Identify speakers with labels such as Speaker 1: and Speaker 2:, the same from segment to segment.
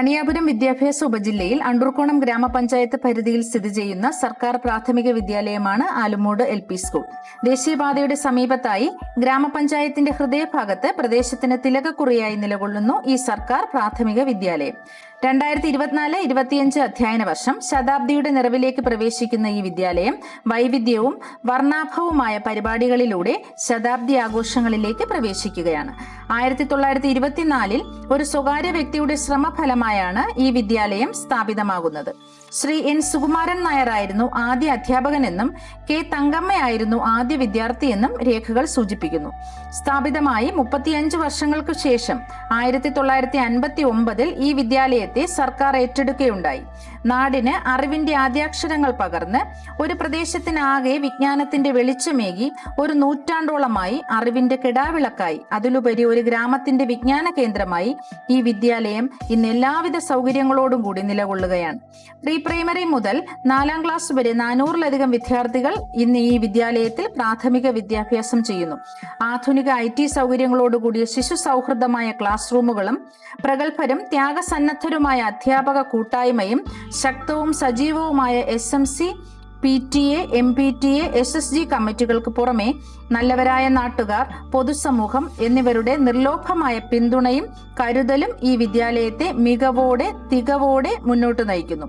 Speaker 1: കണിയാപുരം വിദ്യാഭ്യാസ ഉപജില്ലയിൽ അണ്ടൂർക്കോണം ഗ്രാമപഞ്ചായത്ത് പരിധിയിൽ സ്ഥിതി ചെയ്യുന്ന സർക്കാർ പ്രാഥമിക വിദ്യാലയമാണ് ആലുമൂട് എൽ പി സ്കൂൾ. ദേശീയപാതയുടെ സമീപത്തായി ഗ്രാമപഞ്ചായത്തിന്റെ ഹൃദയഭാഗത്ത് പ്രദേശത്തിന് തിലകക്കുറിയായി നിലകൊള്ളുന്നു ഈ സർക്കാർ പ്രാഥമിക വിദ്യാലയം. രണ്ടായിരത്തി ഇരുപത്തിനാല് ഇരുപത്തിയഞ്ച് അധ്യയന വർഷം ശതാബ്ദിയുടെ നിറവിലേക്ക് പ്രവേശിക്കുന്ന ഈ വിദ്യാലയം വൈവിധ്യവും വർണാഭവുമായ പരിപാടികളിലൂടെ ശതാബ്ദി ആഘോഷങ്ങളിലേക്ക് പ്രവേശിക്കുകയാണ്. ആയിരത്തി തൊള്ളായിരത്തി ഇരുപത്തിനാലിൽ ഒരു സ്വകാര്യ വ്യക്തിയുടെ ശ്രമഫലമായാണ് ഈ വിദ്യാലയം സ്ഥാപിതമാകുന്നത്. ശ്രീ എൻ സുകുമാരൻ നായരായിരുന്നു ആദ്യ അധ്യാപകനെന്നും കെ തങ്കമ്മയായിരുന്നു ആദ്യ വിദ്യാർത്ഥിയെന്നും രേഖകൾ സൂചിപ്പിക്കുന്നു. സ്ഥാപിതമായി മുപ്പത്തിയഞ്ച് വർഷങ്ങൾക്കു ശേഷം ആയിരത്തി തൊള്ളായിരത്തി അൻപത്തി ഒമ്പതിൽ ഈ വിദ്യാലയത്തെ സർക്കാർ ഏറ്റെടുക്കുകയുണ്ടായി. നാടിന് അറിവിന്റെ ആദ്യാക്ഷരങ്ങൾ പകർന്ന് ഒരു പ്രദേശത്തിനാകെ വിജ്ഞാനത്തിന്റെ വെളിച്ചമേകി ഒരു നൂറ്റാണ്ടോളമായി അറിവിന്റെ കിടാവിളക്കായി. അതിലുപരി ഒരു ഗ്രാമത്തിന്റെ വിജ്ഞാന കേന്ദ്രമായി ഈ വിദ്യാലയം ഇന്ന് എല്ലാവിധ സൗകര്യങ്ങളോടും കൂടി നിലകൊള്ളുകയാണ്. പ്രീ പ്രൈമറി മുതൽ നാലാം ക്ലാസ് വരെ നാനൂറിലധികം വിദ്യാർത്ഥികൾ ഇന്ന് ഈ വിദ്യാലയത്തിൽ പ്രാഥമിക വിദ്യാഭ്യാസം ചെയ്യുന്നു. ആധുനിക ഐ ടി സൗകര്യങ്ങളോടുകൂടിയ ശിശു സൗഹൃദമായ ക്ലാസ് റൂമുകളും പ്രഗത്ഭരും ത്യാഗസന്നദ്ധരുമായ അധ്യാപക കൂട്ടായ്മയും ശക്തവും സജീവവുമായ S M C P T A M P T A S S G കമ്മിറ്റികൾക്ക് പുറമെ നല്ലവരായ നാട്ടുകാർ പൊതുസമൂഹം എന്നിവരുടെ നിർലോഭമായ പിന്തുണയും കരുതലും ഈ വിദ്യാലയത്തെ മികവോടെ തികവോടെ മുന്നോട്ട് നയിക്കുന്നു.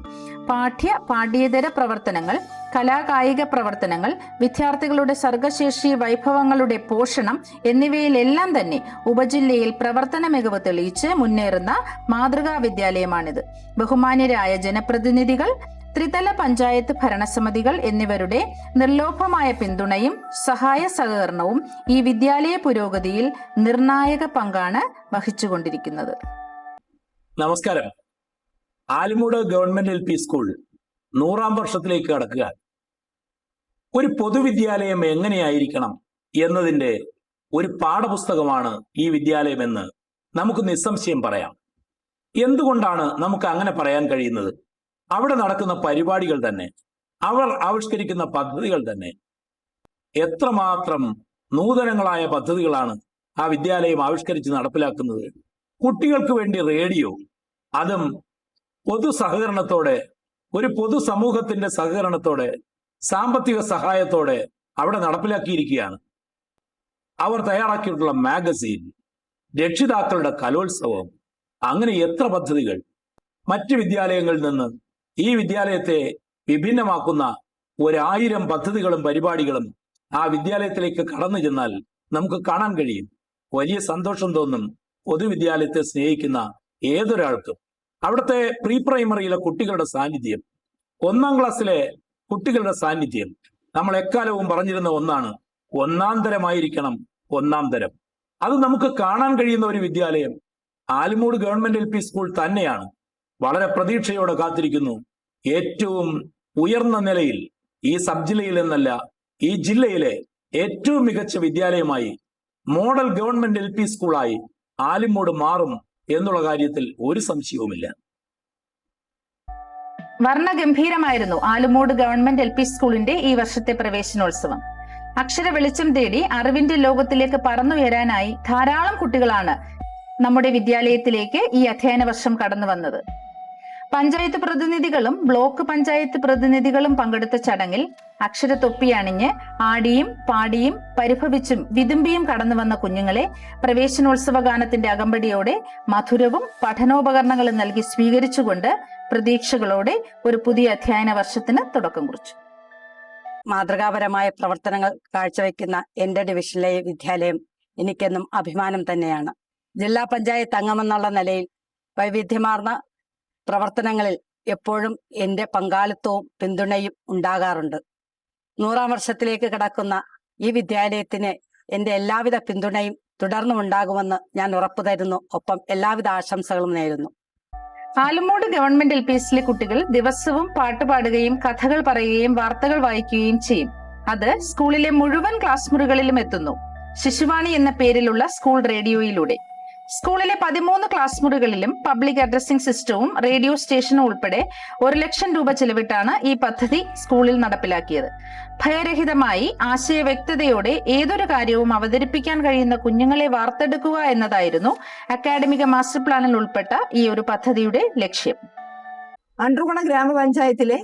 Speaker 1: പാഠ്യ പാഠ്യേതര പ്രവർത്തനങ്ങൾ കലാകായിക പ്രവർത്തനങ്ങൾ വിദ്യാർത്ഥികളുടെ സർഗശേഷി വൈഭവങ്ങളുടെ പോഷണം എന്നിവയിലെല്ലാം തന്നെ ഉപജില്ലയിൽ പ്രവർത്തന മികവ് തെളിയിച്ച് മുന്നേറുന്ന മാതൃകാ വിദ്യാലയമാണിത്. ബഹുമാന്യരായ ജനപ്രതിനിധികൾ ത്രിതല പഞ്ചായത്ത് ഭരണസമിതികൾ എന്നിവരുടെ നിർലോഭമായ പിന്തുണയും സഹായ സഹകരണവും ഈ വിദ്യാലയ പുരോഗതിയിൽ നിർണായക പങ്കാണ് വഹിച്ചുകൊണ്ടിരിക്കുന്നത്.
Speaker 2: നമസ്കാരം. Alummoodu government L P school നൂറാം വർഷത്തിലേക്ക് കടക്കുക. ഒരു പൊതുവിദ്യാലയം എങ്ങനെയായിരിക്കണം എന്നതിന്റെ ഒരു പാഠപുസ്തകമാണ് ഈ വിദ്യാലയമെന്ന് നമുക്ക് നിസ്സംശയം പറയാം. എന്തുകൊണ്ടാണ് നമുക്ക് അങ്ങനെ പറയാൻ കഴിയുന്നത്? അവിടെ നടക്കുന്ന പരിപാടികൾ തന്നെ അവർ ആവിഷ്കരിക്കുന്ന പദ്ധതികൾ തന്നെ എത്രമാത്രം നൂതനങ്ങളായ പദ്ധതികളാണ് ആ വിദ്യാലയം ആവിഷ്കരിച്ച് നടപ്പിലാക്കുന്നത്. കുട്ടികൾക്ക് വേണ്ടി റേഡിയോ അതും പൊതു സഹകരണത്തോടെ ഒരു പൊതു സമൂഹത്തിന്റെ സഹകരണത്തോടെ സാമ്പത്തിക സഹായത്തോടെ അവിടെ നടപ്പിലാക്കിയിരിക്കുകയാണ്. അവർ തയ്യാറാക്കിയിട്ടുള്ള മാഗസീൻ രക്ഷിതാക്കളുടെ കലോത്സവം അങ്ങനെ എത്ര പദ്ധതികൾ. മറ്റ് വിദ്യാലയങ്ങളിൽ നിന്ന് ഈ വിദ്യാലയത്തെ വിഭിന്നമാക്കുന്ന ഒരായിരം പദ്ധതികളും പരിപാടികളും ആ വിദ്യാലയത്തിലേക്ക് കടന്നു ചെന്നാൽ നമുക്ക് കാണാൻ കഴിയും. വലിയ സന്തോഷം തോന്നും പൊതുവിദ്യാലയത്തെ സ്നേഹിക്കുന്ന ഏതൊരാൾക്കും. അവിടുത്തെ പ്രീ പ്രൈമറിയിലെ കുട്ടികളുടെ സാന്നിധ്യം ഒന്നാം ക്ലാസ്സിലെ കുട്ടികളുടെ സാന്നിധ്യം. നമ്മൾ എക്കാലവും പറഞ്ഞിരുന്ന ഒന്നാണ്. ഒന്നാം തരമായിരിക്കണം ഒന്നാം തരം. അത് നമുക്ക് കാണാൻ കഴിയുന്ന ഒരു വിദ്യാലയം. ആലുമൂട് ഗവൺമെന്റ് എൽ സ്കൂൾ തന്നെയാണ്. വളരെ പ്രതീക്ഷയോടെ കാത്തിരിക്കുന്നു. ഏറ്റവും ഉയർന്ന നിലയിൽ ഈ സബ് ജില്ലയിൽ നിന്നല്ല ഈ ജില്ലയിലെ ഏറ്റവും മികച്ച വിദ്യാലയമായി മോഡൽ ഗവൺമെന്റ് എൽ പി സ്കൂളായി ആലിമോട് മാറും എന്നുള്ള കാര്യത്തിൽ ഒരു സംശയവുമില്ല.
Speaker 1: വർണഗംഭീരമായിരുന്നു ആലുമോട് ഗവൺമെന്റ് എൽ പി സ്കൂളിന്റെ ഈ വർഷത്തെ പ്രവേശനോത്സവം. അക്ഷര വെളിച്ചം തേടി അറിവിന്റെ ലോകത്തിലേക്ക് പറന്നുയരാനായി ധാരാളം കുട്ടികളാണ് നമ്മുടെ വിദ്യാലയത്തിലേക്ക് ഈ അധ്യയന വർഷം കടന്നു വന്നത് പഞ്ചായത്ത് പ്രതിനിധികളും ബ്ലോക്ക് പഞ്ചായത്ത് പ്രതിനിധികളും പങ്കെടുത്ത ചടങ്ങിൽ അക്ഷര തൊപ്പി അണിഞ്ഞ് ആടിയും പാടിയും പരിഭവിച്ചും വിതുമ്പിയും കടന്നു വന്ന കുഞ്ഞുങ്ങളെ പ്രവേശനോത്സവ ഗാനത്തിന്റെ അകമ്പടിയോടെ മധുരവും പഠനോപകരണങ്ങളും നൽകി സ്വീകരിച്ചുകൊണ്ട് പ്രതീക്ഷകളോടെ ഒരു പുതിയ അധ്യയന വർഷത്തിന് തുടക്കം കുറിച്ചു.
Speaker 3: മാതൃകാപരമായ പ്രവർത്തനങ്ങൾ കാഴ്ചവെക്കുന്ന എന്റെ ഡിവിഷനിലെ വിദ്യാലയം എനിക്കെന്നും അഭിമാനം തന്നെയാണ്. ജില്ലാ പഞ്ചായത്ത് അംഗമെന്നുള്ള നിലയിൽ വൈവിധ്യമാർന്ന പ്രവർത്തനങ്ങളിൽ എപ്പോഴും എന്റെ പങ്കാളിത്തവും പിന്തുണയും ഉണ്ടാകാറുണ്ട്. നൂറാം വർഷത്തിലേക്ക് കടക്കുന്ന ഈ വിദ്യാലയത്തിന് എന്റെ എല്ലാവിധ പിന്തുണയും തുടർന്നും ഉണ്ടാകുമെന്ന് ഞാൻ ഉറപ്പു തരുന്നു. ഒപ്പം എല്ലാവിധ ആശംസകളും നേരുന്നു.
Speaker 1: ആലുമൂട് ഗവൺമെന്റ് എൽ പി എസിലെ കുട്ടികൾ ദിവസവും പാട്ടുപാടുകയും കഥകൾ പറയുകയും വാർത്തകൾ വായിക്കുകയും ചെയ്യും. അത് സ്കൂളിലെ മുഴുവൻ ക്ലാസ് മുറികളിലും എത്തുന്നു. ശിശുവാണി എന്ന പേരിലുള്ള സ്കൂൾ റേഡിയോയിലൂടെ. സ്കൂളിലെ പതിമൂന്ന് ക്ലാസ് മുറികളിലും പബ്ലിക് അഡ്രസ്സിംഗ് സിസ്റ്റവും റേഡിയോ സ്റ്റേഷനും ഉൾപ്പെടെ ഒരു ലക്ഷം രൂപ ചെലവിട്ടാണ് ഈ പദ്ധതി സ്കൂളിൽ നടപ്പിലാക്കിയത്. ഭയരഹിതമായി ആശയ വ്യക്തതയോടെ ഏതൊരു കാര്യവും അവതരിപ്പിക്കാൻ കഴിയുന്ന കുഞ്ഞുങ്ങളെ വാർത്തെടുക്കുക എന്നതായിരുന്നു അക്കാഡമിക മാസ്റ്റർ പ്ലാനിൽ ഉൾപ്പെട്ട ഈ ഒരു പദ്ധതിയുടെ ലക്ഷ്യം.
Speaker 4: അണ്ടർകുണ ഗ്രാമപഞ്ചായത്തിലെ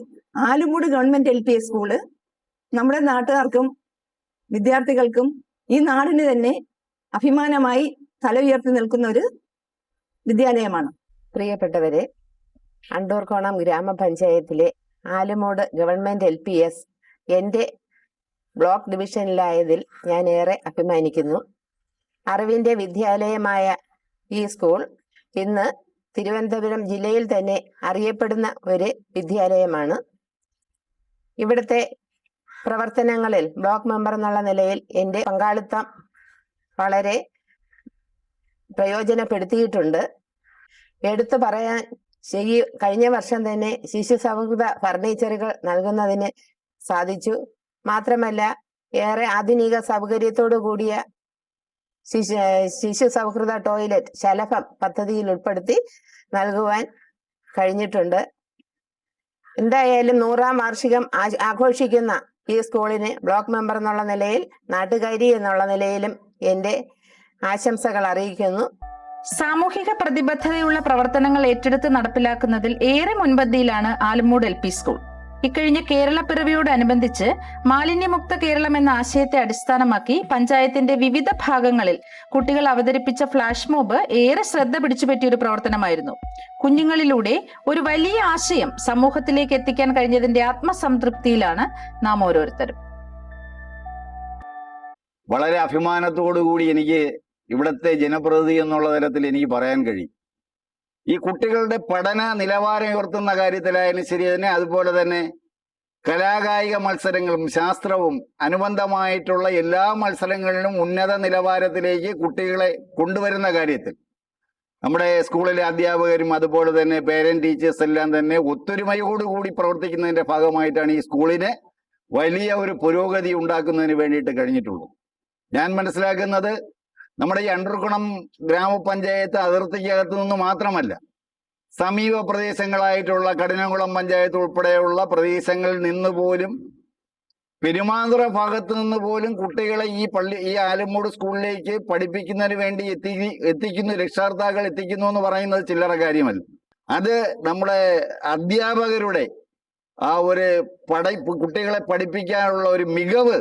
Speaker 4: Alummoodu government L P S school നമ്മുടെ നാട്ടുകാർക്കും വിദ്യാർത്ഥികൾക്കും ഈ നാടിന് തന്നെ അഭിമാനമായി തല ഉയർത്തി നിൽക്കുന്ന ഒരു വിദ്യാലയമാണ്.
Speaker 5: പ്രിയപ്പെട്ടവരെ അണ്ടൂർക്കോണം ഗ്രാമപഞ്ചായത്തിലെ Alummoodu government L P S എന്റെ ബ്ലോക്ക് ഡിവിഷനിലായതിൽ ഞാൻ ഏറെ അഭിമാനിക്കുന്നു. അറിവിന്റെ വിദ്യാലയമായ ഈ സ്കൂൾ ഇന്ന് തിരുവനന്തപുരം ജില്ലയിൽ തന്നെ അറിയപ്പെടുന്ന ഒരു വിദ്യാലയമാണ്. ഇവിടുത്തെ പ്രവർത്തനങ്ങളിൽ ബ്ലോക്ക് മെമ്പർ എന്നുള്ള നിലയിൽ എന്റെ പങ്കാളിത്തം വളരെ പ്രയോജനപ്പെടുത്തിയിട്ടുണ്ട്. എടുത്തു പറയാൻ ശരി കഴിഞ്ഞ വർഷം തന്നെ ശിശു സൗഹൃദ ഫർണിച്ചറുകൾ നൽകുന്നതിന് സാധിച്ചു. മാത്രമല്ല ഏറെ ആധുനിക സൗകര്യത്തോടു കൂടിയ ശിശു ശിശു സൗഹൃദ ടോയ്ലറ്റ് ശലഭം പദ്ധതിയിൽ ഉൾപ്പെടുത്തി നൽകുവാൻ കഴിഞ്ഞിട്ടുണ്ട്. എന്തായാലും നൂറാം വാർഷികം ആഘോഷിക്കുന്ന ഈ സ്കൂളിന് ബ്ലോക്ക് മെമ്പർ എന്നുള്ള നിലയിൽ നാട്ടുകാരി എന്നുള്ള നിലയിലും എന്റെ ആശംസകൾ അറിയിക്കുന്നു.
Speaker 1: സാമൂഹിക പ്രതിബദ്ധതയുള്ള പ്രവർത്തനങ്ങൾ ഏറ്റെടുത്ത് നടപ്പിലാക്കുന്നതിൽ ഏറെ മുൻപന്തിയിലാണ് ആലുമൂട് എൽ പി സ്കൂൾ. ഇക്കഴിഞ്ഞ കേരള പിറവിയോടനുബന്ധിച്ച് മാലിന്യമുക്ത കേരളം എന്ന ആശയത്തെ അടിസ്ഥാനമാക്കി പഞ്ചായത്തിന്റെ വിവിധ ഭാഗങ്ങളിൽ കുട്ടികൾ അവതരിപ്പിച്ച ഫ്ലാഷ് മോബ് ഏറെ ശ്രദ്ധ പിടിച്ചുപറ്റിയ ഒരു പ്രവർത്തനമായിരുന്നു. കുഞ്ഞുങ്ങളിലൂടെ ഒരു വലിയ ആശയം സമൂഹത്തിലേക്ക് എത്തിക്കാൻ കഴിഞ്ഞതിന്റെ ആത്മസംതൃപ്തിയിലാണ് നാം ഓരോരുത്തരും.
Speaker 6: വളരെ അഭിമാനത്തോടു കൂടി എനിക്ക് ഇവിടുത്തെ ജനപ്രതിനിധി എന്നുള്ള തരത്തിൽ എനിക്ക് പറയാൻ കഴിയും. ഈ കുട്ടികളുടെ പഠന നിലവാരം ഉയർത്തുന്ന കാര്യത്തിലായാലും ശരി തന്നെ അതുപോലെ തന്നെ കലാകായിക മത്സരങ്ങളും ശാസ്ത്രവും അനുബന്ധമായിട്ടുള്ള എല്ലാ മത്സരങ്ങളിലും ഉന്നത നിലവാരത്തിലേക്ക് കുട്ടികളെ കൊണ്ടുവരുന്ന കാര്യത്തിൽ. നമ്മുടെ സ്കൂളിലെ അധ്യാപകരും അതുപോലെ തന്നെ പേരന്റ് ടീച്ചേഴ്സ് എല്ലാം തന്നെ ഒത്തൊരുമയോടുകൂടി പ്രവർത്തിക്കുന്നതിന്റെ ഭാഗമായിട്ടാണ് ഈ സ്കൂളിന് വലിയ ഒരു പുരോഗതി ഉണ്ടാക്കുന്നതിന് വേണ്ടിയിട്ട് കഴിഞ്ഞിട്ടുള്ളൂ ഞാൻ മനസ്സിലാക്കുന്നത് നമ്മുടെ ഈ അണ്ടർകുണം ഗ്രാമപഞ്ചായത്ത് അതിർത്തിക്കകത്ത് നിന്ന് മാത്രമല്ല സമീപ പ്രദേശങ്ങളായിട്ടുള്ള കഠിനകുളം പഞ്ചായത്ത് ഉൾപ്പെടെയുള്ള പ്രദേശങ്ങളിൽ നിന്ന് പോലും പെരുമാതുറ ഭാഗത്ത് നിന്ന് പോലും കുട്ടികളെ ഈ പള്ളി ഈ ആലുമൂട് സ്കൂളിലേക്ക് പഠിപ്പിക്കുന്നതിന് വേണ്ടി എത്തി എത്തിക്കുന്നു രക്ഷാർത്ഥാക്കൾ എത്തിക്കുന്നു എന്ന് പറയുന്നത് ചില്ലറ കാര്യമല്ല. അത് നമ്മുടെ അധ്യാപകരുടെ ആ ഒരു പഠി കുട്ടികളെ പഠിപ്പിക്കാനുള്ള ഒരു മികവ്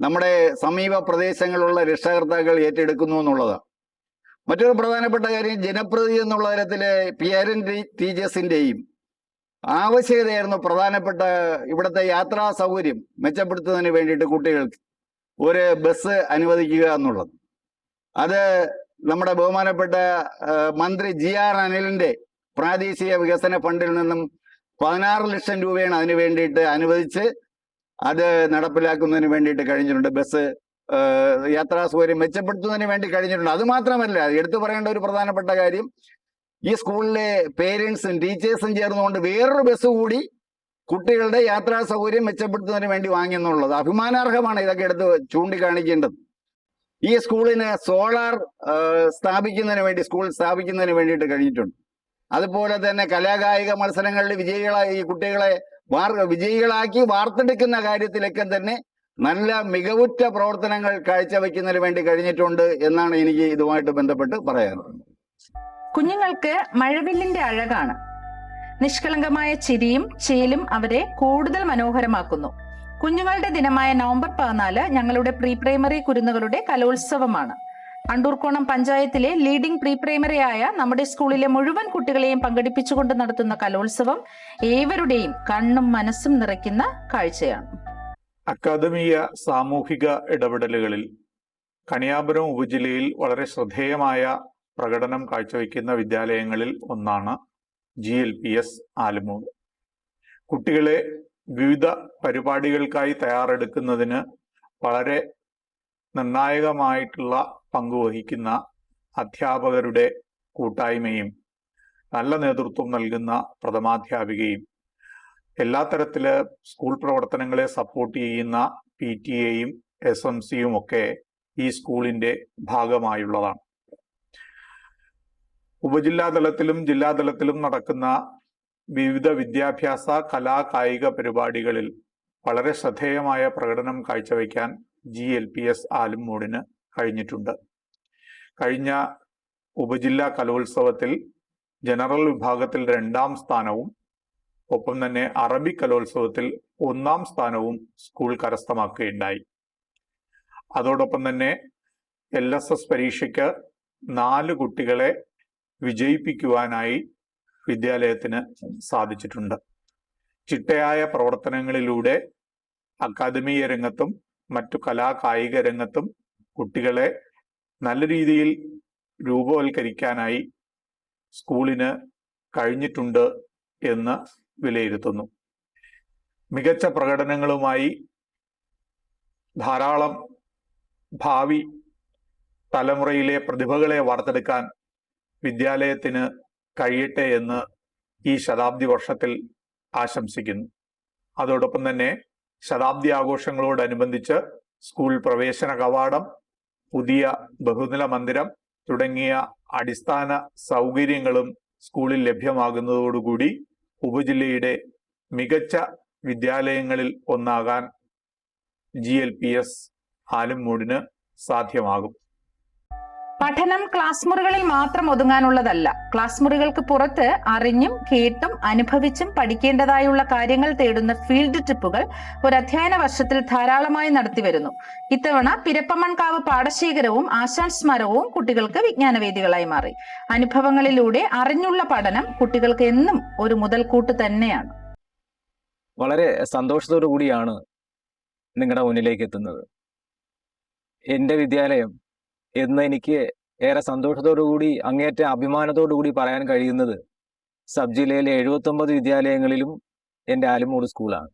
Speaker 6: നമ്മുടെ സമീപ പ്രദേശങ്ങളിലുള്ള രക്ഷകർത്താക്കൾ ഏറ്റെടുക്കുന്നു എന്നുള്ളതാണ്. മറ്റൊരു പ്രധാനപ്പെട്ട കാര്യം ജനപ്രതി എന്നുള്ള തരത്തിൽ പിയറന്റ് ടീച്ചേഴ്സിന്റെയും ആവശ്യകതയായിരുന്നു പ്രധാനപ്പെട്ട ഇവിടുത്തെ യാത്രാ സൗകര്യം മെച്ചപ്പെടുത്തുന്നതിന് വേണ്ടിയിട്ട് കുട്ടികൾക്ക് ഒരു ബസ് അനുവദിക്കുക എന്നുള്ളത്. അത് നമ്മുടെ ബഹുമാനപ്പെട്ട മന്ത്രി ജി ആർ അനിലിന്റെ പ്രാദേശിക വികസന ഫണ്ടിൽ നിന്നും പതിനാറ് ലക്ഷം രൂപയാണ് അതിന് വേണ്ടിയിട്ട് അനുവദിച്ച് അത് നടപ്പിലാക്കുന്നതിന് വേണ്ടിയിട്ട് കഴിഞ്ഞിട്ടുണ്ട്. ബസ് യാത്രാ സൗകര്യം മെച്ചപ്പെടുത്തുന്നതിന് വേണ്ടി കഴിഞ്ഞിട്ടുണ്ട്. അത് മാത്രമല്ല എടുത്തു പറയേണ്ട ഒരു പ്രധാനപ്പെട്ട കാര്യം ഈ സ്കൂളിലെ പേരൻസും ടീച്ചേഴ്സും ചേർന്നുകൊണ്ട് വേറൊരു ബസ് കൂടി കുട്ടികളുടെ യാത്രാ സൗകര്യം മെച്ചപ്പെടുത്തുന്നതിന് വേണ്ടി വാങ്ങിയെന്നുള്ളത് അഭിമാനാർഹമാണ് ഇതൊക്കെ എടുത്ത് ചൂണ്ടിക്കാണിക്കേണ്ടത്. ഈ സ്കൂളിന് സോളാർ സ്ഥാപിക്കുന്നതിന് വേണ്ടി സ്കൂൾ സ്ഥാപിക്കുന്നതിന് വേണ്ടിയിട്ട് കഴിഞ്ഞിട്ടുണ്ട്. അതുപോലെ തന്നെ കലാകായിക മത്സരങ്ങളിൽ വിജയികളായി ഈ കുട്ടികളെ വിജയികളാക്കി വാർത്തെടുക്കുന്ന കാര്യത്തിലൊക്കെ തന്നെ നല്ല മികവുറ്റ പ്രവർത്തനങ്ങൾ കാഴ്ചവെക്കുന്നതിന് വേണ്ടി കഴിഞ്ഞിട്ടുണ്ട് എന്നാണ് എനിക്ക് ഇതുമായിട്ട് ബന്ധപ്പെട്ട് പറയാനുള്ളത്.
Speaker 1: കുഞ്ഞുങ്ങൾക്ക് മഴവില്ലിന്റെ അഴകാണ്. നിഷ്കളങ്കമായ ചിരിയും ചേലും അവരെ കൂടുതൽ മനോഹരമാക്കുന്നു. കുഞ്ഞുങ്ങളുടെ ദിനമായ നവംബർ പതിനാല് ഞങ്ങളുടെ പ്രീ പ്രൈമറി കുരുന്നുകളുടെ കലോത്സവമാണ്. അണ്ടൂർക്കോണം പഞ്ചായത്തിലെ ലീഡിംഗ് പ്രീ പ്രൈമറിയായ നമ്മുടെ സ്കൂളിലെ മുഴുവൻ കുട്ടികളെയും പങ്കെടുപ്പിച്ചുകൊണ്ട് നടത്തുന്ന കലോത്സവം ഏവരുടെയും കണ്ണും മനസ്സും നിറയ്ക്കുന്ന കാഴ്ചയാണ്.
Speaker 7: അക്കാദമിക സാമൂഹിക ഇടപെടലുകളിൽ കണിയാപുരം ഉപജില്ലയിൽ വളരെ ശ്രദ്ധേയമായ പ്രകടനം കാഴ്ചവെക്കുന്ന വിദ്യാലയങ്ങളിൽ ഒന്നാണ് G L P S Alummoodu കുട്ടികളെ വിവിധ പരിപാടികൾക്കായി തയ്യാറെടുക്കുന്നതിന് വളരെ നിർണായകമായിട്ടുള്ള പങ്കുവഹിക്കുന്ന അധ്യാപകരുടെ കൂട്ടായ്മയും നല്ല നേതൃത്വം നൽകുന്ന പ്രഥമാധ്യാപികയും എല്ലാ തരത്തിൽ സ്കൂൾ പ്രവർത്തനങ്ങളെ സപ്പോർട്ട് ചെയ്യുന്ന പി ടി എയും എസ് എം സിയും ഒക്കെ ഈ സ്കൂളിന്റെ ഭാഗമായുള്ളതാണ്. ഉപജില്ലാ തലത്തിലും ജില്ലാതലത്തിലും നടക്കുന്ന വിവിധ വിദ്യാഭ്യാസ കലാ കായിക പരിപാടികളിൽ വളരെ ശ്രദ്ധേയമായ പ്രകടനം കാഴ്ചവെക്കാൻ ജി എൽ പി എസ് ആലുംമൂടിന് കഴിഞ്ഞിട്ടുണ്ട്. കഴിഞ്ഞ ഉപജില്ലാ കലോത്സവത്തിൽ ജനറൽ വിഭാഗത്തിൽ രണ്ടാം സ്ഥാനവും ഒപ്പം തന്നെ അറബി കലോത്സവത്തിൽ ഒന്നാം സ്ഥാനവും സ്കൂൾ കരസ്ഥമാക്കുകയുണ്ടായി. അതോടൊപ്പം തന്നെ എൽ എസ് എസ് പരീക്ഷയ്ക്ക് നാല് കുട്ടികളെ വിജയിപ്പിക്കുവാനായി വിദ്യാലയത്തിന് സാധിച്ചിട്ടുണ്ട്. ചിട്ടയായ പ്രവർത്തനങ്ങളിലൂടെ അക്കാദമിക രംഗത്തും മറ്റു കലാ കായിക രംഗത്തും കുട്ടികളെ നല്ല രീതിയിൽ രൂപവൽക്കരിക്കാനായി സ്കൂളിന് കഴിഞ്ഞിട്ടുണ്ട് എന്ന് വിലയിരുത്തുന്നു. മികച്ച പ്രകടനങ്ങളുമായി ധാരാളം ഭാവി തലമുറയിലെ പ്രതിഭകളെ വാർത്തെടുക്കാൻ വിദ്യാലയത്തിന് കഴിയട്ടെ എന്ന് ഈ ശതാബ്ദി വർഷത്തിൽ ആശംസിക്കുന്നു. അതോടൊപ്പം തന്നെ ശതാബ്ദി ആഘോഷങ്ങളോടനുബന്ധിച്ച് സ്കൂൾ പ്രവേശന കവാടം പുതിയ ബഹുനില മന്ദിരം തുടങ്ങിയ അടിസ്ഥാന സൗകര്യങ്ങളും സ്കൂളിൽ ലഭ്യമാകുന്നതോടുകൂടി ഉപജില്ലയുടെ മികച്ച വിദ്യാലയങ്ങളിൽ ഒന്നാകാൻ ജി എൽ പി എസ് ആലുംമൂടിന് സാധ്യമാകും.
Speaker 1: പഠനം ക്ലാസ് മുറികളിൽ മാത്രം ഒതുങ്ങാനുള്ളതല്ല. ക്ലാസ് മുറികൾക്ക് പുറത്ത് അറിഞ്ഞും കേട്ടും അനുഭവിച്ചും പഠിക്കേണ്ടതായുള്ള കാര്യങ്ങൾ തേടുന്ന ഫീൽഡ് ട്രിപ്പുകൾ ഒരു അധ്യയന വർഷത്തിൽ ധാരാളമായി നടത്തിവരുന്നു ഇത്തവണ പിരപ്പമൺകാവ് പാടശേഖരവും ആശാൻ സ്മരവും കുട്ടികൾക്ക് വിജ്ഞാനവേദികളായി മാറി. അനുഭവങ്ങളിലൂടെ അറിഞ്ഞുള്ള പഠനം കുട്ടികൾക്ക് എന്നും ഒരു മുതൽക്കൂട്ട് തന്നെയാണ്.
Speaker 8: വളരെ സന്തോഷത്തോടു കൂടിയാണ് നിങ്ങളുടെ മുന്നിലേക്ക് എത്തുന്നത്. എന്റെ വിദ്യാലയം എന്ന് എനിക്ക് ഏറെ സന്തോഷത്തോടുകൂടി അങ്ങേറ്റ അഭിമാനത്തോടുകൂടി പറയാൻ കഴിയുന്നത് സബ് ജില്ലയിലെ എഴുപത്തൊമ്പത് വിദ്യാലയങ്ങളിലും എന്റെ ആലുമൂട് സ്കൂളാണ്.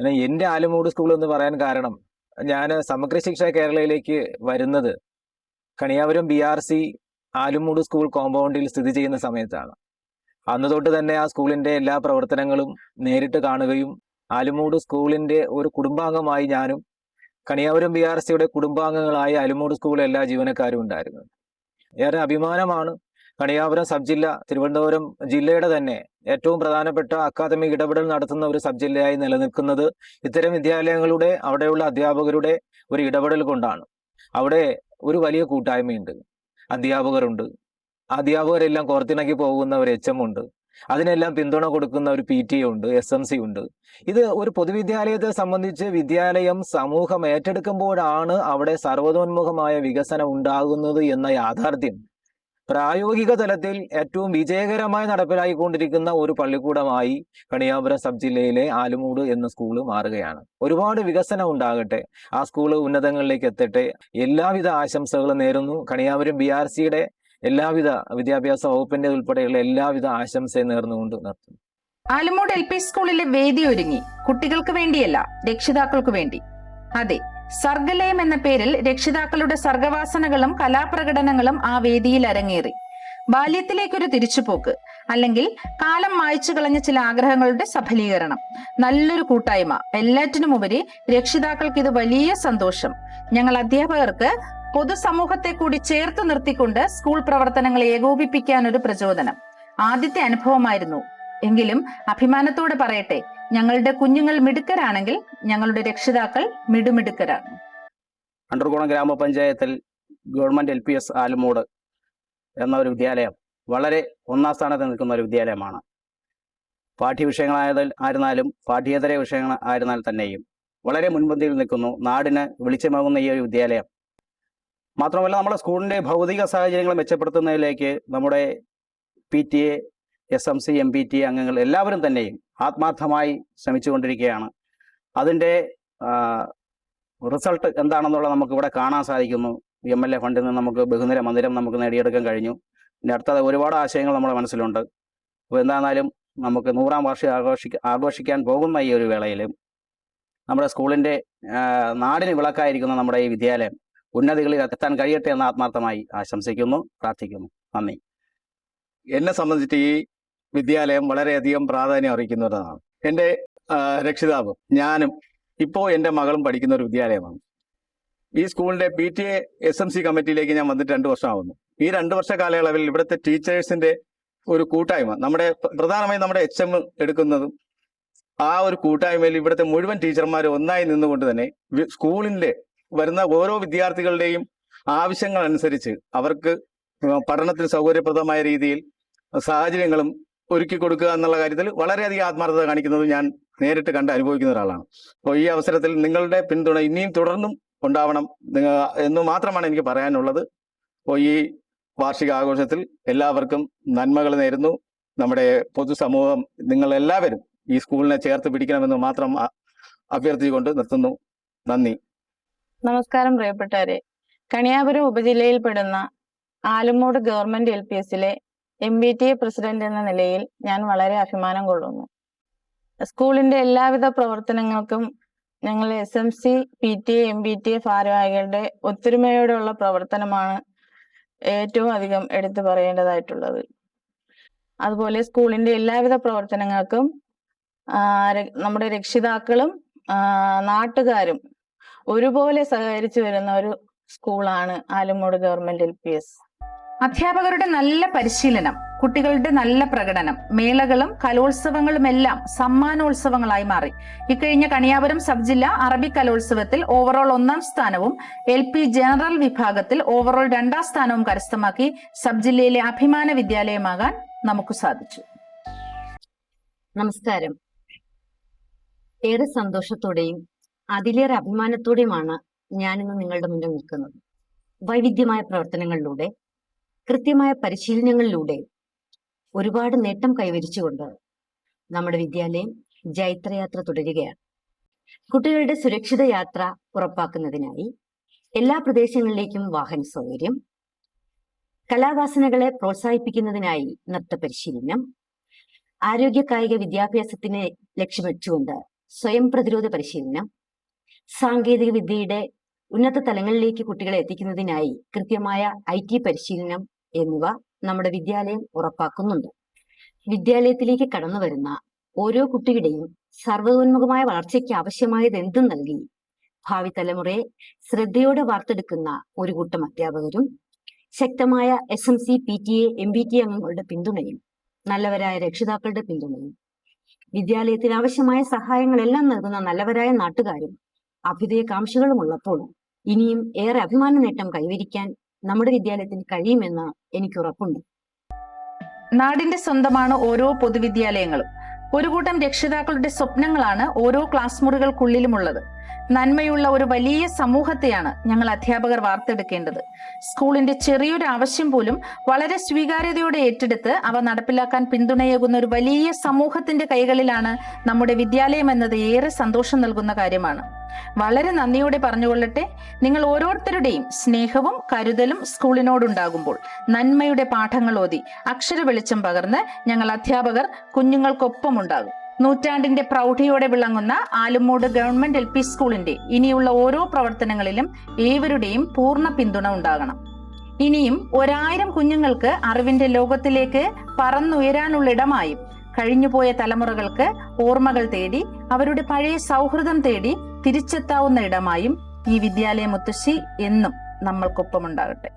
Speaker 8: എന്നാൽ എന്റെ ആലുമൂട് സ്കൂൾ എന്ന് പറയാൻ കാരണം ഞാൻ സമഗ്ര ശിക്ഷ കേരളയിലേക്ക് വരുന്നത് Kaniyapuram B R C Alummoodu school കോമ്പൗണ്ടിൽ സ്ഥിതി ചെയ്യുന്ന സമയത്താണ്. അന്ന് തൊട്ട് തന്നെ ആ സ്കൂളിന്റെ എല്ലാ പ്രവർത്തനങ്ങളും നേരിട്ട് കാണുകയും ആലുമൂട് സ്കൂളിന്റെ ഒരു കുടുംബാംഗമായി ഞാനും കണിയാപുരം ബി ആർ സിയുടെ കുടുംബാംഗങ്ങളായ അലുമൂട് സ്കൂളിലെ എല്ലാ ജീവനക്കാരും ഉണ്ടായിരുന്നു. ഏറെ അഭിമാനമാണ് കണിയാപുരം സബ് ജില്ല തിരുവനന്തപുരം ജില്ലയുടെ തന്നെ ഏറ്റവും പ്രധാനപ്പെട്ട അക്കാദമിക് ഇടപെടൽ നടത്തുന്ന ഒരു സബ് ജില്ലയായി നിലനിൽക്കുന്നത് ഇത്തരം വിദ്യാലയങ്ങളുടെ അവിടെയുള്ള അധ്യാപകരുടെ ഒരു ഇടപെടൽ കൊണ്ടാണ്. അവിടെ ഒരു വലിയ കൂട്ടായ്മയുണ്ട്. അധ്യാപകരുണ്ട്. അധ്യാപകരെല്ലാം കോർത്തിണക്കി പോകുന്ന ഒരു എച്ച് എം ഉണ്ട്. അതിനെല്ലാം പിന്തുണ കൊടുക്കുന്ന ഒരു പി ടി ഉണ്ട് എസ് എം സി ഉണ്ട്. ഇത് ഒരു പൊതുവിദ്യാലയത്തെ സംബന്ധിച്ച് വിദ്യാലയം സമൂഹം ഏറ്റെടുക്കുമ്പോഴാണ് അവിടെ സർവതോന്മുഖമായ വികസനം ഉണ്ടാകുന്നത് എന്ന യാഥാർത്ഥ്യം. പ്രായോഗിക തലത്തിൽ ഏറ്റവും വിജയകരമായി നടപ്പിലായിക്കൊണ്ടിരിക്കുന്ന ഒരു പള്ളിക്കൂടമായി കണിയാപുരം സബ് ജില്ലയിലെ ആലുമൂട് എന്ന സ്കൂൾ മാറുകയാണ്. ഒരുപാട് വികസനം ഉണ്ടാകട്ടെ ആ സ്കൂൾ ഉന്നതങ്ങളിലേക്ക് എത്തട്ടെ. എല്ലാവിധ ആശംസകളും നേരുന്നു. കണിയാപുരം ബി ആർ സിയുടെ എല്ലാവിധ വിദ്യാഭ്യാസ വകുപ്പിന്റെ ഉൾപ്പെടെയുള്ള എല്ലാവിധ ആശംസയും നേർന്നുകൊണ്ട് നിർത്തുന്നു
Speaker 1: ആലുമൂട് എൽ പി സ്കൂളിലെ വേദി ഒരുങ്ങി. കുട്ടികൾക്ക് വേണ്ടിയല്ല രക്ഷിതാക്കൾക്ക് വേണ്ടി. അതെ സർഗലയം എന്ന പേരിൽ രക്ഷിതാക്കളുടെ സർഗവാസനകളും കലാപ്രകടനങ്ങളും ആ വേദിയിൽ അരങ്ങേറി. ബാല്യത്തിലേക്കൊരു തിരിച്ചുപോക്ക് അല്ലെങ്കിൽ കാലം മായ്ച്ചു കളഞ്ഞ ചില ആഗ്രഹങ്ങളുടെ സഫലീകരണം. നല്ലൊരു കൂട്ടായ്മ. എല്ലാറ്റിനുമുപരി രക്ഷിതാക്കൾക്ക് ഇത് വലിയ സന്തോഷം. ഞങ്ങൾ അധ്യാപകർക്ക് പൊതുസമൂഹത്തെ കൂടി ചേർത്ത് നിർത്തിക്കൊണ്ട് സ്കൂൾ പ്രവർത്തനങ്ങൾ ഏകോപിപ്പിക്കാൻ ഒരു പ്രചോദനം. ആദ്യത്തെ അനുഭവമായിരുന്നു. എങ്കിലും അഭിമാനത്തോടെ പറയട്ടെ ഞങ്ങളുടെ കുഞ്ഞുങ്ങൾ മിടുക്കരാണെങ്കിൽ ഞങ്ങളുടെ രക്ഷിതാക്കൾ മിടുമിടുക്കരാണ്.
Speaker 9: അണ്ടർകുളം ഗ്രാമപഞ്ചായത്തിൽ government L P S Alummoodu എന്ന ഒരു വിദ്യാലയം വളരെ ഒന്നാം സ്ഥാനത്ത് നിൽക്കുന്ന ഒരു വിദ്യാലയമാണ്. പാഠ്യവിഷയങ്ങളായതിൽ ആയിരുന്നാലും പാഠ്യേതര വിഷയങ്ങൾ ആയിരുന്നാൽ തന്നെയും വളരെ മുൻപന്തിയിൽ നിൽക്കുന്നു. നാടിന് വെളിച്ചമാകുന്ന ഈ ഒരു വിദ്യാലയം മാത്രമല്ല നമ്മുടെ സ്കൂളിന്റെ ഭൗതിക സാഹചര്യങ്ങൾ മെച്ചപ്പെടുത്തുന്നതിലേക്ക് നമ്മുടെ P T A S M C M P T അംഗങ്ങൾ എല്ലാവരും തന്നെയും ആത്മാർത്ഥമായി ശ്രമിച്ചുകൊണ്ടിരിക്കുകയാണ്. അതിന്റെ റിസൾട്ട് എന്താണെന്നുള്ളത് നമുക്ക് ഇവിടെ കാണാൻ സാധിക്കുന്നു. എം എൽ എ ഫണ്ടിൽ നിന്ന് നമുക്ക് ബഹുനില മന്ദിരം നമുക്ക് നേടിയെടുക്കാൻ കഴിഞ്ഞു. പിന്നെ അടുത്തത് ഒരുപാട് ആശയങ്ങൾ നമ്മുടെ മനസ്സിലുണ്ട്. അപ്പോൾ എന്താണെന്നാലും നമുക്ക് നൂറാം വാർഷികം ആഘോഷിക്ക ആഘോഷിക്കാൻ പോകുന്ന ഈ ഒരു വേളയിൽ നമ്മുടെ സ്കൂളിന്റെ നാടിന് വിളക്കായിരിക്കുന്ന നമ്മുടെ ഈ വിദ്യാലയം ഉന്നതികളിൽ എത്താൻ കഴിയട്ടെ എന്ന് ആത്മാർത്ഥമായി ആശംസിക്കുന്നു പ്രാർത്ഥിക്കുന്നു. നന്ദി.
Speaker 10: എന്നെ സംബന്ധിച്ച് ഈ വിദ്യാലയം വളരെയധികം പ്രാധാന്യം അർഹിക്കുന്നതാണ്. എന്റെ രക്ഷിതാവ് ഞാനും ഇപ്പോൾ എന്റെ മകളും പഠിക്കുന്ന ഒരു വിദ്യാലയമാണ്. ഈ സ്കൂളിന്റെ P T A S M C കമ്മിറ്റിയിലേക്ക് ഞാൻ വന്നിട്ട് രണ്ട് വർഷമാകുന്നു ഈ രണ്ട് വർഷ കാലയളവിൽ ഇവിടുത്തെ ടീച്ചേഴ്സിന്റെ ഒരു കൂട്ടായ്മ നമ്മുടെ പ്ര- പ്രധാനമായും നമ്മുടെ എച്ച് എം എടുക്കുന്നതും ആ ഒരു കൂട്ടായ്മയിൽ ഇവിടുത്തെ മുഴുവൻ ടീച്ചർമാർ ഒന്നായി നിന്നുകൊണ്ട് തന്നെ സ്കൂളിന്റെ വരുന്ന ഓരോ വിദ്യാർത്ഥികളുടെയും ആവശ്യങ്ങൾ അനുസരിച്ച് അവർക്ക് പഠനത്തിന് സൗകര്യപ്രദമായ രീതിയിൽ സാഹചര്യങ്ങളും ഒരുക്കി കൊടുക്കുക എന്നുള്ള കാര്യത്തിൽ വളരെയധികം ആത്മാർത്ഥത കാണിക്കുന്നത് ഞാൻ നേരിട്ട് കണ്ട് അനുഭവിക്കുന്ന ഒരാളാണ്. അപ്പോൾ ഈ അവസരത്തിൽ നിങ്ങളുടെ പിന്തുണ ഇനിയും തുടർന്നും ഉണ്ടാവണം എന്ന് മാത്രമാണ് എനിക്ക് പറയാനുള്ളത്. അപ്പോൾ ഈ വാർഷിക ആഘോഷത്തിൽ എല്ലാവർക്കും നന്മകൾ നേരുന്നു. നമ്മുടെ പൊതുസമൂഹം നിങ്ങൾ എല്ലാവരും ഈ സ്കൂളിനെ ചേർത്ത് പിടിക്കണമെന്ന് മാത്രം അഭ്യർത്ഥിച്ചുകൊണ്ട് നിർത്തുന്നു. നന്ദി.
Speaker 11: നമസ്കാരം പ്രിയപ്പെട്ടവരെ. കണിയാപുരം ഉപജില്ലയിൽപ്പെടുന്ന ആലുമൂട് ഗവൺമെന്റ് എൽ പി എസിലെ M B T A president എന്ന നിലയിൽ ഞാൻ വളരെ അഭിമാനം കൊള്ളുന്നു. സ്കൂളിന്റെ എല്ലാവിധ പ്രവർത്തനങ്ങൾക്കും ഞങ്ങൾ S M C P T M B T A ഭാരവാഹികളുടെ ഒത്തൊരുമയോടെയുള്ള പ്രവർത്തനമാണ് ഏറ്റവും അധികം എടുത്തു പറയേണ്ടതായിട്ടുള്ളത്. അതുപോലെ സ്കൂളിന്റെ എല്ലാവിധ പ്രവർത്തനങ്ങൾക്കും നമ്മുടെ രക്ഷിതാക്കളും നാട്ടുകാരും ഒരുപോലെ സഹകരിച്ചു വരുന്ന ഒരു സ്കൂളാണ് Alummoodu government L P S.
Speaker 1: അധ്യാപകരുടെ നല്ല പരിശീലനം കുട്ടികളുടെ നല്ല പ്രകടനം മേളകളും കലോത്സവങ്ങളും എല്ലാം സമ്മാനോത്സവങ്ങളായി മാറി. ഇക്കഴിഞ്ഞ കണിയാപുരം സബ് ജില്ല അറബി കലോത്സവത്തിൽ ഓവറോൾ ഒന്നാം സ്ഥാനവും എൽ പി ജനറൽ വിഭാഗത്തിൽ ഓവറോൾ രണ്ടാം സ്ഥാനവും കരസ്ഥമാക്കി സബ് ജില്ലയിലെ അഭിമാന വിദ്യാലയമാകാൻ നമുക്ക് സാധിച്ചു.
Speaker 12: നമസ്കാരം. ഏറെ സന്തോഷത്തോടെയും അതിലേറെ അഭിമാനത്തോടെയുമാണ് ഞാനിന്ന് നിങ്ങളുടെ മുന്നിൽ നിൽക്കുന്നത്. വൈവിധ്യമായ പ്രവർത്തനങ്ങളിലൂടെ കൃത്യമായ പരിശീലനങ്ങളിലൂടെ ഒരുപാട് നേട്ടം കൈവരിച്ചുകൊണ്ട് നമ്മുടെ വിദ്യാലയം ജൈത്രയാത്ര തുടരുകയാണ്. കുട്ടികളുടെ സുരക്ഷിത യാത്ര ഉറപ്പാക്കുന്നതിനായി എല്ലാ പ്രദേശങ്ങളിലേക്കും വാഹന സൗകര്യം കലാവാസനകളെ പ്രോത്സാഹിപ്പിക്കുന്നതിനായി നൃത്ത പരിശീലനം ആരോഗ്യ കായിക വിദ്യാഭ്യാസത്തിനെ ലക്ഷ്യം വെച്ചുകൊണ്ട് സ്വയം പ്രതിരോധ പരിശീലനം സാങ്കേതിക വിദ്യയുടെ ഉന്നത തലങ്ങളിലേക്ക് കുട്ടികളെ എത്തിക്കുന്നതിനായി കൃത്യമായ ഐ ടി പരിശീലനം എന്നിവ നമ്മുടെ വിദ്യാലയം ഉറപ്പാക്കുന്നുണ്ട്. വിദ്യാലയത്തിലേക്ക് കടന്നു വരുന്ന ഓരോ കുട്ടിയുടെയും സർവോന്മുഖമായ വളർച്ചയ്ക്ക് ആവശ്യമായത് എന്തും നൽകി ഭാവി തലമുറയെ ശ്രദ്ധയോടെ വാർത്തെടുക്കുന്ന ഒരു കൂട്ടം അധ്യാപകരും ശക്തമായ S M C P T A M B T അംഗങ്ങളുടെ പിന്തുണയും നല്ലവരായ രക്ഷിതാക്കളുടെ പിന്തുണയും വിദ്യാലയത്തിന് ആവശ്യമായ സഹായങ്ങളെല്ലാം നൽകുന്ന നല്ലവരായ നാട്ടുകാരും അഭ്യുദയകാംക്ഷികളും ഉള്ളപ്പോൾ ഇനിയും ഏറെ അഭിമാന നേട്ടം കൈവരിക്കാൻ നമ്മുടെ വിദ്യാലയത്തിന് കഴിയുമെന്ന് എനിക്ക് ഉറപ്പുണ്ട്
Speaker 1: നാടിന്റെ സ്വന്തമാണ് ഓരോ പൊതുവിദ്യാലയങ്ങളും. ഒരു കൂട്ടം രക്ഷിതാക്കളുടെ സ്വപ്നങ്ങളാണ് ഓരോ ക്ലാസ് മുറികൾക്കുള്ളിലുമുള്ളത്. നന്മയുള്ള ഒരു വലിയ സമൂഹത്തെയാണ് ഞങ്ങൾ അധ്യാപകർ വാർത്തെടുക്കേണ്ടത്. സ്കൂളിന്റെ ചെറിയൊരു ആവശ്യം പോലും വളരെ സ്വീകാര്യതയോടെ ഏറ്റെടുത്ത് അവ നടപ്പിലാക്കാൻ പിന്തുണയേകുന്ന ഒരു വലിയ സമൂഹത്തിന്റെ കൈകളിലാണ് നമ്മുടെ വിദ്യാലയം എന്നത് ഏറെ സന്തോഷം നൽകുന്ന കാര്യമാണ്. വളരെ നന്ദിയോടെ പറഞ്ഞുകൊള്ളട്ടെ നിങ്ങൾ ഓരോരുത്തരുടെയും സ്നേഹവും കരുതലും സ്കൂളിനോടുണ്ടാകുമ്പോൾ നന്മയുടെ പാഠങ്ങൾ ഓതി അക്ഷര വെളിച്ചം പകർന്ന് ഞങ്ങൾ അധ്യാപകർ കുഞ്ഞുങ്ങൾക്കൊപ്പം ഉണ്ടാകും നൂറ്റാണ്ടിന്റെ പ്രൗഢിയോടെ വിളങ്ങുന്ന ആലുമൂട് ഗവൺമെന്റ് എൽ പി സ്കൂളിന്റെ ഇനിയുള്ള ഓരോ പ്രവർത്തനങ്ങളിലും ഏവരുടെയും പൂർണ പിന്തുണ ഉണ്ടാകണം. ഇനിയും ഒരായിരം കുഞ്ഞുങ്ങൾക്ക് അറിവിന്റെ ലോകത്തിലേക്ക് പറന്നുയരാനുള്ള ഇടമായും കഴിഞ്ഞുപോയ തലമുറകൾക്ക് ഓർമ്മകൾ തേടി അവരുടെ പഴയ സൗഹൃദം തേടി തിരിച്ചെത്താവുന്ന ഇടമായും ഈ വിദ്യാലയ മുത്തശ്ശി എന്നും നമ്മൾക്കൊപ്പമുണ്ടാകട്ടെ.